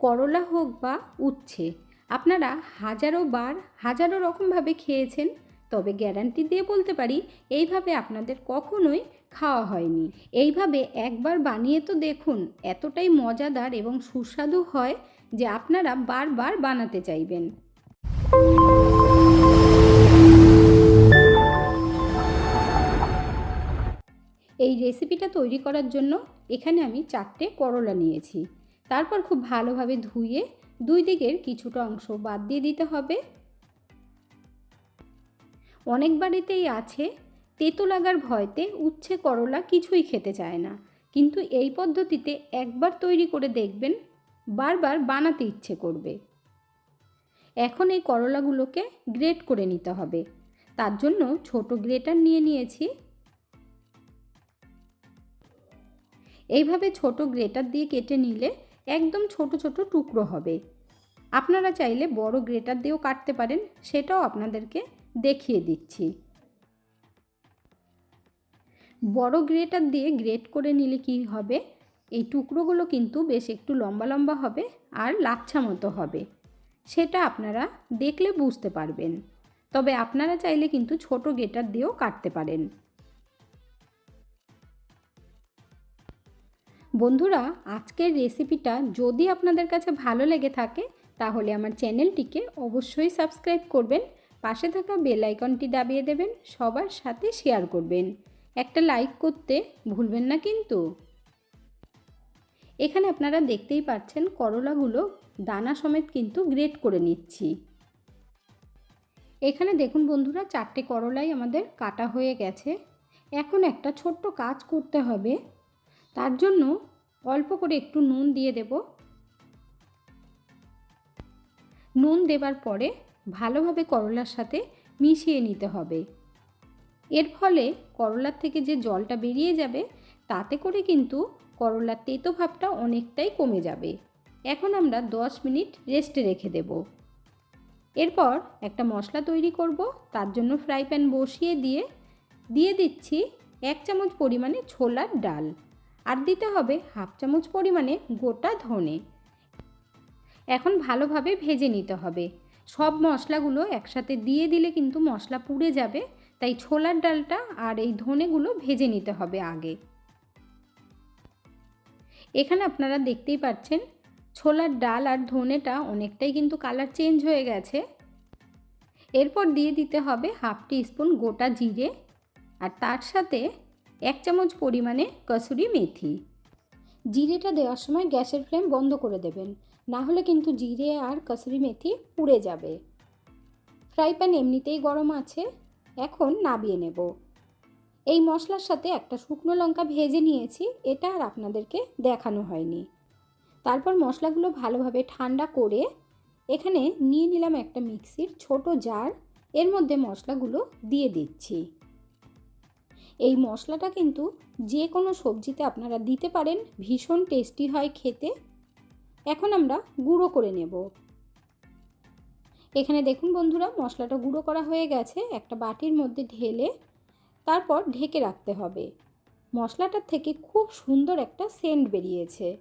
করলা হোক বা উচ্ছে, আপনারা হাজারো বার হাজারো রকমভাবে খেয়েছেন, তবে গ্যারান্টি দিয়ে বলতে পারি এইভাবে আপনাদের কখনোই খাওয়া হয়নি। এইভাবে একবার বানিয়ে তো দেখুন, এতটাই মজাদার এবং সুস্বাদু হয় যে আপনারা বারবার বানাতে চাইবেন। এই রেসিপিটা তৈরি করার জন্য এখানে আমি চারটে করলা নিয়েছি। তারপর খুব ভালোভাবে ধুয়ে দুই দিকের কিছুটা অংশ বাদ দিয়ে দিতে হবে। অনেক বাড়িতেই আছে, তেতো লাগার ভয়তে উচ্ছে করলা কিছুই খেতে চায় না। কিন্তু এই পদ্ধতিতে একবার তৈরি করে দেখবেন, বারবার বানাতে ইচ্ছে করবে। এখন এই করলাগুলোকে গ্রেট করে নিতে হবে। তার জন্য ছোট গ্রেটার নিয়ে নিয়েছি। এইভাবে ছোট গ্রেটার দিয়ে কেটে নিলে একদম ছোট ছোট টুকরো হবে। আপনারা চাইলে বড় গ্রেটার দিয়েও কাটতে পারেন, সেটাও আপনাদেরকে দেখিয়ে দিচ্ছি। বড় গ্রেটার দিয়ে গ্রেট করে নিলে কি হবে? এই টুকরোগুলো কিন্তু বেশ একটু লম্বা লম্বা হবে আর লাচ্ছা মতো হবে। সেটা আপনারা দেখলে বুঝতে পারবেন। তবে আপনারা চাইলে কিন্তু ছোট গ্রেটার দিয়েও কাটতে পারেন। বন্ধুরা, আজকের রেসিপিটা যদি আপনাদের কাছে ভালো লেগে থাকে, তাহলে আমার চ্যানেলটিকে অবশ্যই সাবস্ক্রাইব করবেন, পাশে থাকা বেল আইকনটি দাবিয়ে দেবেন, সবার সাথে শেয়ার করবেন। একটা লাইক করতে ভুলবেন না কিন্তু। এখানে আপনারা দেখতেই পাচ্ছেন করলাগুলো দানা সমেত কিন্তু গ্রেট করে নিচ্ছি। এখানে দেখুন বন্ধুরা, চারটে করলাই আমাদের কাটা হয়ে গেছে। এখন একটা ছোট্ট কাজ করতে হবে। তার জন্য অল্প করে একটু নুন দিয়ে দেব। নুন দেবার পরে ভালোভাবে করলার সাথে মিশিয়ে নিতে হবে। এর ফলে করলার থেকে যে জলটা বেরিয়ে যাবে, তাতে করে কিন্তু করলার তেতো ভাবটা অনেকটাই কমে যাবে। এখন আমরা 10 মিনিট রেস্টে রেখে দেব। এরপর একটা মশলা তৈরি করব, তার জন্য ফ্রাই প্যান বসিয়ে দিয়ে দিয়ে দিচ্ছি এক চামচ পরিমাণে ছোলার ডাল। আর দিতে হবে হাফ চামচ পরিমাণে গোটা ধনে। এখন ভালোভাবে ভেজে নিতে হবে। সব মশলাগুলো একসাথে দিয়ে দিলে কিন্তু মশলা পুড়ে যাবে, তাই ছোলার ডালটা আর এই ধনেগুলো ভেজে নিতে হবে আগে। এখানে আপনারা দেখতেই পাচ্ছেন, ছোলার ডাল আর ধনেটা অনেকটাই কিন্তু কালার চেঞ্জ হয়ে গেছে। এরপর দিয়ে দিতে হবে হাফ টি স্পুন গোটা জিরে। আর তার সাথে এক চামচ পরিমাণে কসুরি মেথি। জিরেটা দেওয়ার সময় গ্যাসের ফ্লেম বন্ধ করে দেবেন। না হলে কিন্তু জিরে আর কসুরি মেথি পুড়ে যাবে। ফ্রাই প্যান এমনিতেই গরম আছে। এখন নাবিয়ে নেব। এই মশলার সাথে একটা শুকনো লঙ্কা ভেজে নিয়েছি। এটা আর আপনাদেরকে দেখানো হয়নি। তারপর মশলাগুলো ভালোভাবে ঠান্ডা করে এখানে নিয়ে নিলাম একটা মিক্সির ছোট জার। এর মধ্যে মশলাগুলো দিয়ে দিচ্ছি। এই মশলাটা কিন্তু যে কোনো সবজিতে আপনারা দিতে পারেন, ভীষণ টেস্টি হয় খেতে। এখন আমরা গুঁড়ো করে নেব। এখানে দেখুন বন্ধুরা, মশলাটা গুঁড়ো করা হয়ে গেছে, একটা বাটির মধ্যে ঢেলে তারপর ঢেকে রাখতে হবে। মশলাটার থেকে খুব সুন্দর একটা সেন্ট বেরিয়েছে।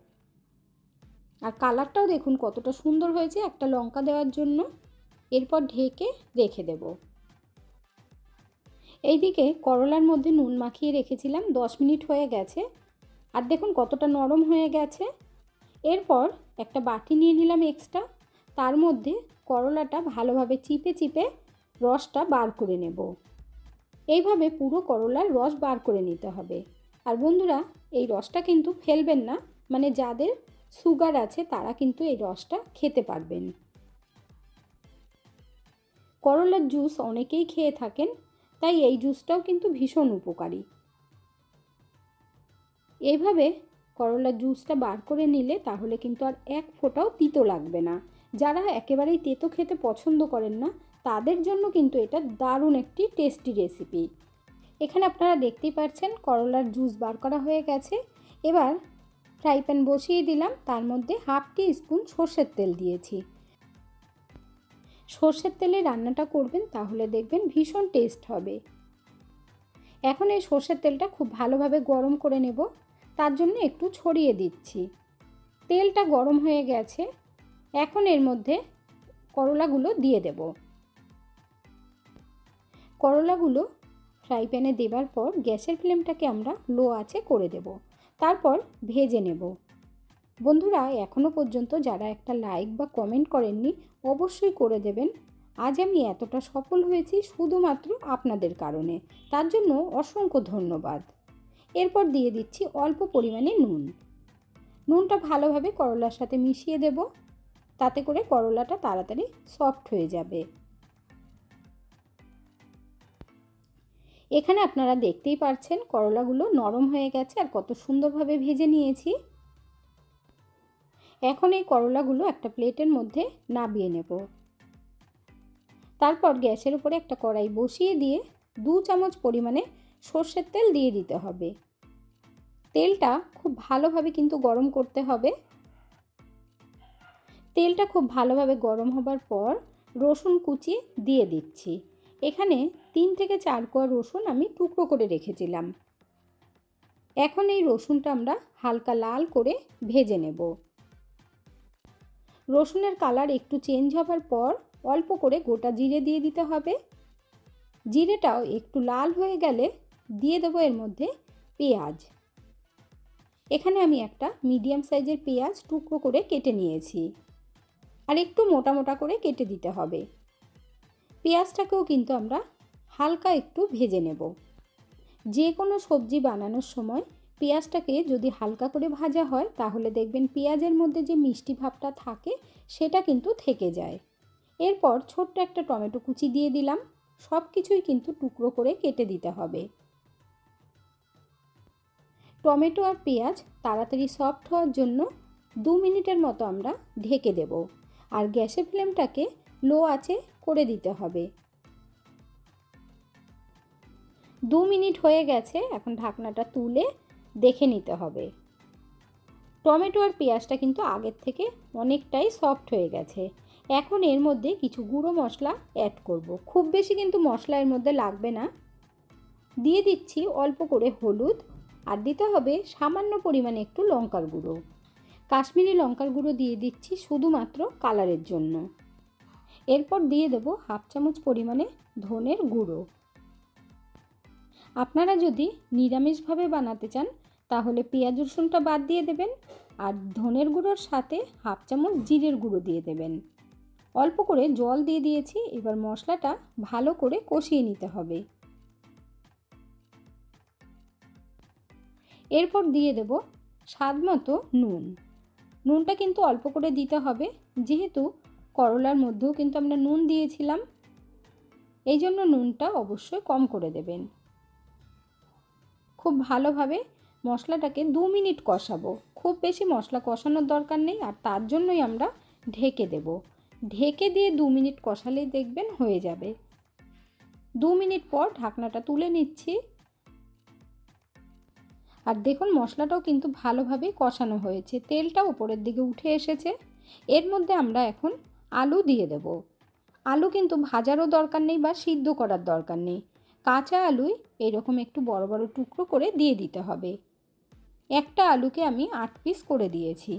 আর কালারটাও দেখুন কতটা সুন্দর হয়েছে, একটা লঙ্কা দেওয়ার জন্য। এরপর ঢেকে রেখে দেব। এইদিকে করলার মধ্যে নুন মাখিয়ে রেখেছিলাম, দশ মিনিট হয়ে গেছে। আর দেখুন কতটা নরম হয়ে গেছে। এরপর একটা বাটি নিয়ে নিলাম এক্সট্রা তার মধ্যে করলাটা ভালোভাবে চিপে চিপে রসটা বার করে নেব। এইভাবে পুরো করলার রস বার করে নিতে হবে। আর বন্ধুরা, এই রসটা কিন্তু ফেলবেন না মানে যাদের সুগার আছে তারা কিন্তু এই রসটা খেতে পারবেন। করলার জুস অনেকেই খেয়ে থাকেন তাই এই জুসটাও কিন্তু ভীষণ উপকারী। এইভাবে করলার জুসটা বার করে নিলে তাহলে কিন্তু আর এক ফোঁটাও তিতো লাগবে না। যারা একেবারেই তেতো খেতে পছন্দ করেন না, তাদের জন্য কিন্তু এটা দারুণ একটি টেস্টি রেসিপি। এখানে আপনারা দেখতেই পাচ্ছেন করলার জুস বার করা হয়ে গেছে। এবার ফ্রাই প্যান বসিয়ে দিলাম, তার মধ্যে হাফ টি স্পুন সর্ষের তেল দিয়েছি। সর্ষের তেলে রান্নাটা করবেন, তাহলে দেখবেন ভীষণ টেস্ট হবে। এখন এই সর্ষের তেলটা খুব ভালোভাবে গরম করে নেব, তার জন্য একটু ছড়িয়ে দিচ্ছি। তেলটা গরম হয়ে গেছে, এখন এর মধ্যে করলাগুলো দিয়ে দেব। করলাগুলো ফ্রাই প্যানে দেবার পর গ্যাসের ফ্লেমটাকে আমরা লো আছে করে দেব, তারপর ভেজে নেব। বন্ধুরা এখনও পর্যন্ত যারা একটা লাইক বা কমেন্ট করেননি, অবশ্যই করে দেবেন। আজ আমি এতটা সফল হয়েছি শুধুমাত্র আপনাদের কারণে। তার জন্য অসংখ্য ধন্যবাদ। এরপর দিয়ে দিচ্ছি অল্প পরিমাণে নুন। নুনটা ভালোভাবে করলার সাথে মিশিয়ে দেব। তাতে করে করলাটা তাড়াতাড়ি সফট হয়ে যাবে। এখানে আপনারা দেখতেই পারছেন করলাগুলো নরম হয়ে গেছে আর কত সুন্দরভাবে ভেজে নিয়েছি। এখন এই করলাগুলো একটা প্লেটের মধ্যে নাবিয়ে নেব। তারপর গ্যাসের উপরে একটা কড়াই বসিয়ে দিয়ে দু চামচ পরিমাণে সর্ষের তেল দিয়ে দিতে হবে। তেলটা খুব ভালোভাবে কিন্তু গরম করতে হবে। তেলটা খুব ভালোভাবে গরম হবার পর রসুন কুচি দিয়ে দিচ্ছি। এখানে তিন থেকে চার কোয়া রসুন আমি টুকরো করে রেখেছিলাম। এখন এই রসুনটা আমরা হালকা লাল করে ভেজে নেব। রসুনের কালার একটু চেঞ্জ হবার পর অল্প করে গোটা জিরে দিয়ে দিতে হবে। জিরেটাও একটু লাল হয়ে গেলে দিয়ে দেবো এর মধ্যে পেঁয়াজ। এখানে আমি একটা মিডিয়াম সাইজের পেঁয়াজ টুকরো করে কেটে নিয়েছি। আর একটু মোটা মোটা করে কেটে দিতে হবে। পেঁয়াজটাকেও কিন্তু আমরা হালকা একটু ভেজে নেব। যে কোনো সবজি বানানোর সময় পেঁয়াজটাকে যদি হালকা করে ভাজা হয়, তাহলে দেখবেন পেঁয়াজের মধ্যে যে মিষ্টি ভাবটা থাকে, সেটা কিন্তু থেকে যায়। এরপর ছোট্ট একটা টমেটো কুচি দিয়ে দিলাম। সব কিছুই কিন্তু টুকরো করে কেটে দিতে হবে। টমেটো আর পেঁয়াজ তাড়াতাড়ি সফট হওয়ার জন্য দু মিনিটের মতো আমরা ঢেকে দেব। আর গ্যাসের ফ্লেমটাকে লো আছে করে দিতে হবে। দু মিনিট হয়ে গেছে, এখন ঢাকনাটা তুলে দেখে নিতে হবে। টমেটো আর পেঁয়াজটা কিন্তু আগের থেকে অনেকটাই সফট হয়ে গেছে। এখন এর মধ্যে কিছু গুঁড়ো মশলা অ্যাড করব। খুব বেশি কিন্তু মশলা এর মধ্যে লাগবে না। দিয়ে দিচ্ছি অল্প করে হলুদ আর দিতে হবে সামান্য পরিমাণে একটু লঙ্কার গুঁড়ো। কাশ্মীরি লঙ্কার গুঁড়ো দিয়ে দিচ্ছি শুধুমাত্র কালারের জন্য। এরপর দিয়ে দেব হাফ চামচ পরিমাণে ধনের গুঁড়ো। আপনারা যদি নিরামিষভাবে বানাতে চান তাহলে পেঁয়াজ রসুনটা বাদ দিয়ে দেবেন আর ধনের গুঁড়োর সাথে হাফ চামচ জিরের গুঁড়ো দিয়ে দেবেন। অল্প করে জল দিয়ে দিয়েছি, এবার মশলাটা ভালো করে কষিয়ে নিতে হবে। এরপর দিয়ে দেব স্বাদ মতো নুন। নুনটা কিন্তু অল্প করে দিতে হবে, যেহেতু করলার মধ্যেও কিন্তু আমরা নুন দিয়েছিলাম, এই জন্য নুনটা অবশ্যই কম করে দেবেন। খুব ভালোভাবে মশলাটাকে দু মিনিট কষাবো। খুব বেশি মশলা কষানোর দরকার নেই আর তার জন্যই আমরা ঢেকে দেব। ঢেকে দিয়ে দু মিনিট কষালেই দেখবেন হয়ে যাবে। দু মিনিট পর ঢাকনাটা তুলে নিচ্ছি। আর দেখুন মশলাটাও কিন্তু ভালোভাবেই কষানো হয়েছে। তেলটা উপরের দিকে উঠে এসেছে। এর মধ্যে আমরা এখন আলু দিয়ে দেব। আলু কিন্তু ভাজারও দরকার নেই বা সিদ্ধ করার দরকার নেই। কাঁচা আলুই এরকম একটু বড় বড় টুকরো করে দিয়ে দিতে হবে। একটা আলুকে আমি আট পিস করে দিয়েছি।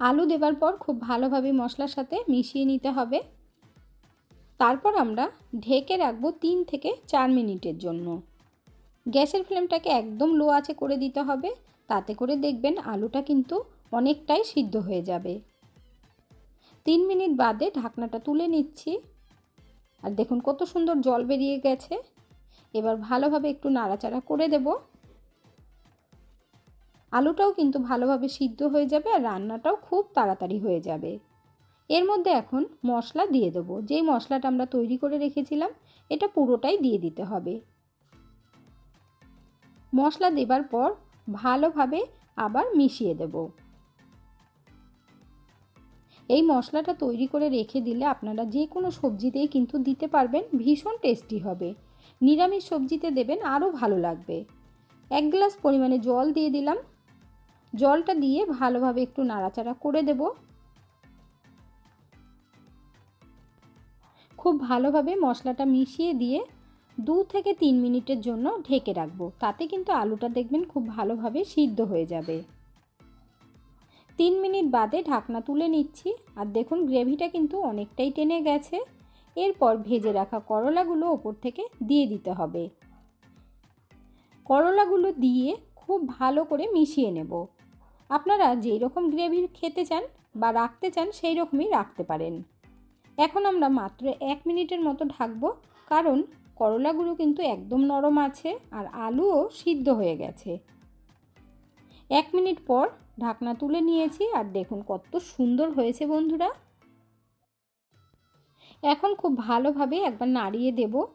আলু দেবার পর খুব ভালোভাবে মশলার সাথে মিশিয়ে নিতে হবে। তারপর আমরা ঢেকে রাখব তিন থেকে চার মিনিটের জন্য। গ্যাসের ফ্লেমটাকে একদম লো আছে করে দিতে হবে, তাতে করে দেখবেন আলুটা কিন্তু অনেকটাই সিদ্ধ হয়ে যাবে। তিন মিনিট বাদে ঢাকনাটা তুলে নিচ্ছি। আর দেখুন কত সুন্দর জল বেরিয়ে গেছে। এবার ভালোভাবে একটু নাড়াচাড়া করে দেব। আলুটাও কিন্তু ভালোভাবে সিদ্ধ হয়ে যাবে আর রান্নাটাও খুব তাড়াতাড়ি হয়ে যাবে। এর মধ্যে এখন মশলা দিয়ে দেবো। যেই মশলাটা আমরা তৈরি করে রেখেছিলাম, এটা পুরোটাই দিয়ে দিতে হবে। মশলা দেবার পর ভালোভাবে আবার মিশিয়ে দেব। এই মশলাটা তৈরি করে রেখে দিলে আপনারা যে কোনো সবজিতেই কিন্তু দিতে পারবেন, ভীষণ টেস্টি হবে। নিরামিষ সবজিতে দেবেন আরও ভালো লাগবে। এক গ্লাস পরিমাণে জল দিয়ে দিলাম। জলটা দিয়ে ভালোভাবে একটু নাড়াচাড়া করে দেব। খুব ভালোভাবে মশলাটা মিশিয়ে দিয়ে দু থেকে তিন মিনিটের জন্য ঢেকে রাখব। তাতে কিন্তু আলুটা দেখবেন খুব ভালোভাবে সিদ্ধ হয়ে যাবে। তিন মিনিট বাদে ঢাকনা তুলে নিচ্ছি। আর দেখুন, গ্রেভিটা কিন্তু অনেকটাই টেনে গেছে। এরপর ভেজে রাখা করলাগুলো ওপর থেকে দিয়ে দিতে হবে। করলাগুলো দিয়ে খুব ভালো করে মিশিয়ে নেব। আপনারা যেই রকম গ্রেভি খেতে চান বা রাখতে চান সেই রকমই রাখতে পারেন। এখন আমরা মাত্র এক মিনিটের মতো ঢাকবো, কারণ করলাগুলো কিন্তু একদম নরম আছে আর আলুও সিদ্ধ হয়ে গেছে। এক মিনিট পর ঢাকনা তুলে নিয়েছি আর দেখুন কত সুন্দর হয়েছে বন্ধুরা। এখন খুব ভালোভাবে একবার নাড়িয়ে দেব।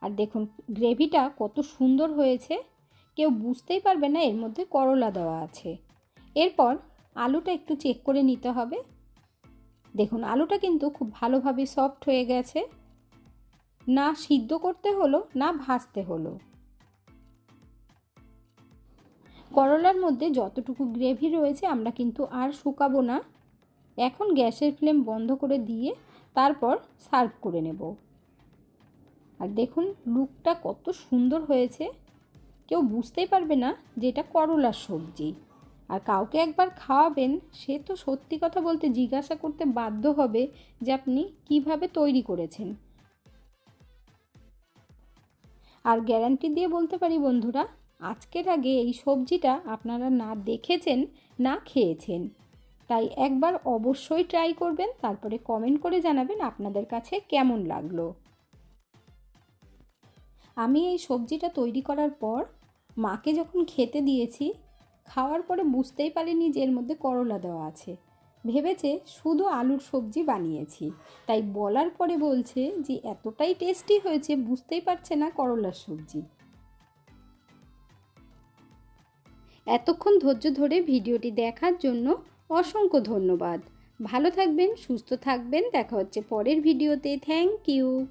আর দেখুন, গ্রেভিটা কত সুন্দর হয়েছে। কেউ বুঝতেই পারবে না এর মধ্যে করলা দেওয়া আছে। এরপর আলুটা একটু চেক করে নিতে হবে। দেখুন, আলুটা কিন্তু খুব ভালোভাবে সফট হয়ে গেছে। না সিদ্ধ করতে হলো, না ভাজতে হলো। করলার মধ্যে যতটুকু গ্রেভি রয়েছে, আমরা কিন্তু আর শুকাবো না। এখন গ্যাসের ফ্লেম বন্ধ করে দিয়ে তারপর সার্ভ করে নেব। আর দেখুন, লুকটা কত সুন্দর হয়েছে। কেউ বুঝতেই পারবে না যে এটা করলার সবজি। আর কাউকে একবার খাওয়াবেন, সে তো সত্যি কথা বলতে জিজ্ঞাসা করতে বাধ্য হবে যে আপনি কীভাবে তৈরি করেছেন। আর গ্যারান্টি দিয়ে বলতে পারি বন্ধুরা, আজকের আগে এই সবজিটা আপনারা না দেখেছেন, না খেয়েছেন। তাই একবার অবশ্যই ট্রাই করবেন, তারপরে কমেন্ট করে জানাবেন আপনাদের কাছে কেমন লাগল। আমি এই সবজিটা তৈরি করার পর, মাকে যখন খেতে দিয়েছি, খাওয়ার পরে বুঝতেই পারিনি যে এর মধ্যে করলা দেওয়া আছে। ভেবেছে শুধু আলুর সবজি বানিয়েছি। তাই বলার পরে বলছে যে এতটাই টেস্টি হয়েছে, বুঝতেই পারছে না করলার সবজি। এতক্ষণ ধৈর্য ধরে ভিডিওটি দেখার জন্য অসংখ্য ধন্যবাদ। ভালো থাকবেন সুস্থ থাকবেন। দেখা হচ্ছে পরের ভিডিওতে। Thank you.